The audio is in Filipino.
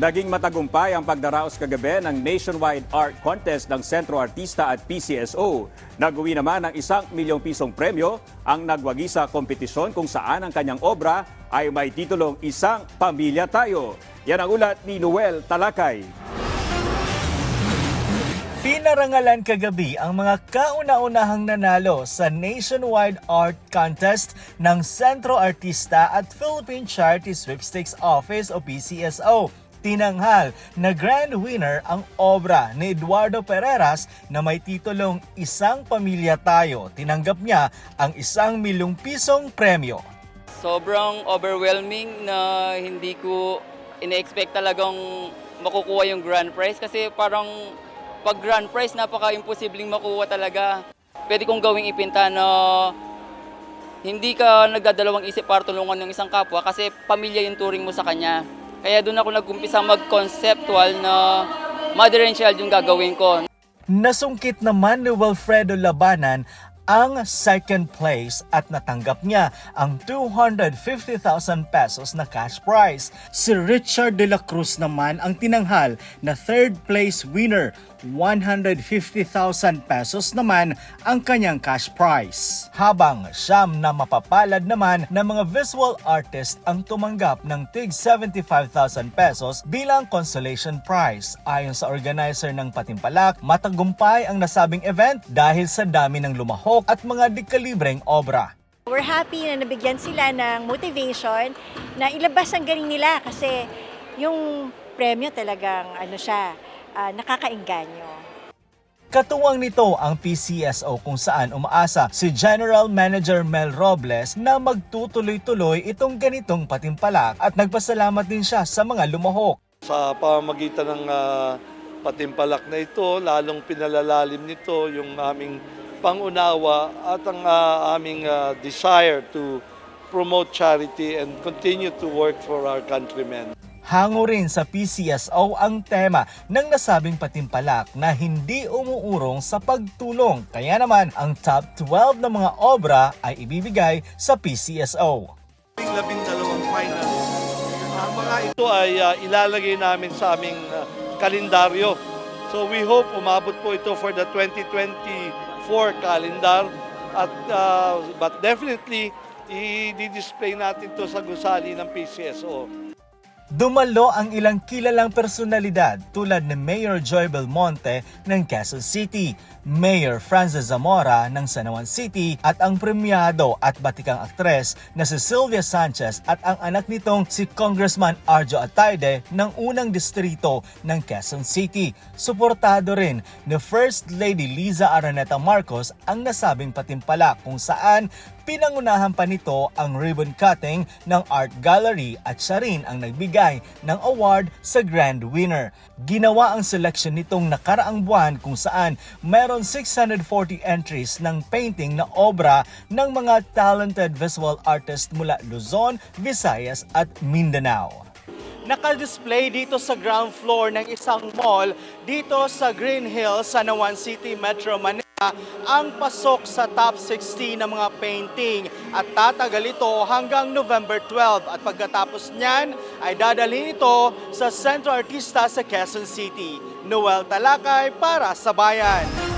Naging matagumpay ang pagdaraos kagabi ng Nationwide Art Contest ng Sentro Artista at PCSO. Nag-uwi naman ng isang milyong pisong premyo ang nagwagi sa kompetisyon kung saan ang kanyang obra ay may titulong Isang Pamilya Tayo. Yan ang ulat ni Noel Talakay. Pinarangalan kagabi ang mga kauna-unahang nanalo sa Nationwide Art Contest ng Centro Artista at Philippine Charity Sweepstakes Office o PCSO. Tinanghal na grand winner ang obra ni Eduardo Pereras na may titulong Isang Pamilya Tayo. Tinanggap niya ang isang milyong pisong premyo. sobrang overwhelming na hindi ko ina-expect talagang makukuha yung grand prize kasi parang pag grand prize napaka-imposibleng makuha talaga. Pwede kong gawing ipinta na hindi ka nagdadalawang isip para tulungan ng isang kapwa kasi pamilya yung turing mo sa kanya. Kaya doon ako nag-umpisa mag-conceptual na mother and child yung gagawin ko. Nasungkit naman ni Wilfredo Labanan ang second place at natanggap niya ang 250,000 pesos na cash prize. Si Richard De La Cruz naman ang tinanghal na third place winner. 150,000 pesos naman ang kanyang cash prize. Habang siyam na mapapalad naman ng mga visual artist ang tumanggap ng tig 75,000 pesos bilang consolation prize. Ayon sa organizer ng Patimpalak, matagumpay ang nasabing event dahil sa dami ng lumahok at mga dekalibreng obra. We're happy na nabigyan sila ng motivation na ilabas ang galing nila kasi yung premyo talagang ano siya, ah, nakakainganyo. Katuwang nito ang PCSO kung saan umaasa si General Manager Mel Robles na magtutuloy-tuloy itong ganitong patimpalak at nagpasalamat din siya sa mga lumahok. Sa pamamagitan ng ah, patimpalak na ito, lalong pinalalalim nito yung aming pangunawa at ang ah, aming ah, desire to promote charity and continue to work for our countrymen. Hango rin sa PCSO ang tema ng nasabing patimpalak na hindi umuurong sa pagtulong. Kaya naman ang top 12 na mga obra ay ibibigay sa PCSO. Labing dalawang finals. Ang mga ito ay ah, ilalagay namin sa aming ah, kalendaryo. So we hope umabot po ito for the 2024 calendar. At, ah, but definitely, i-display natin to sa gusali ng PCSO. Dumalo ang ilang kilalang personalidad tulad ni Mayor Joy Belmonte ng Quezon City, Mayor Francis Zamora ng San Juan City at ang premiado at batikang aktres na si Sylvia Sanchez at ang anak nitong si Congressman Arjo Atayde ng unang distrito ng Quezon City. Suportado rin ni First Lady Liza Araneta Marcos ang nasabing patimpalak kung saan Pinangunahan pa nito ang ribbon cutting ng art gallery at siya rin ang nagbigay ng award sa grand winner. Ginawa ang selection nitong nakaraang buwan kung saan meron 640 entries ng painting na obra ng mga talented visual artist mula Luzon, Visayas at Mindanao naka-display dito sa ground floor ng isang mall dito sa Green Hills, San Juan City, Metro Manila ang pasok sa top 60 ng mga painting at tatagal ito hanggang November 12 at pagkatapos niyan ay dadalhin ito sa Centro Artista sa Quezon City. Noel Talakay para sa Bayan.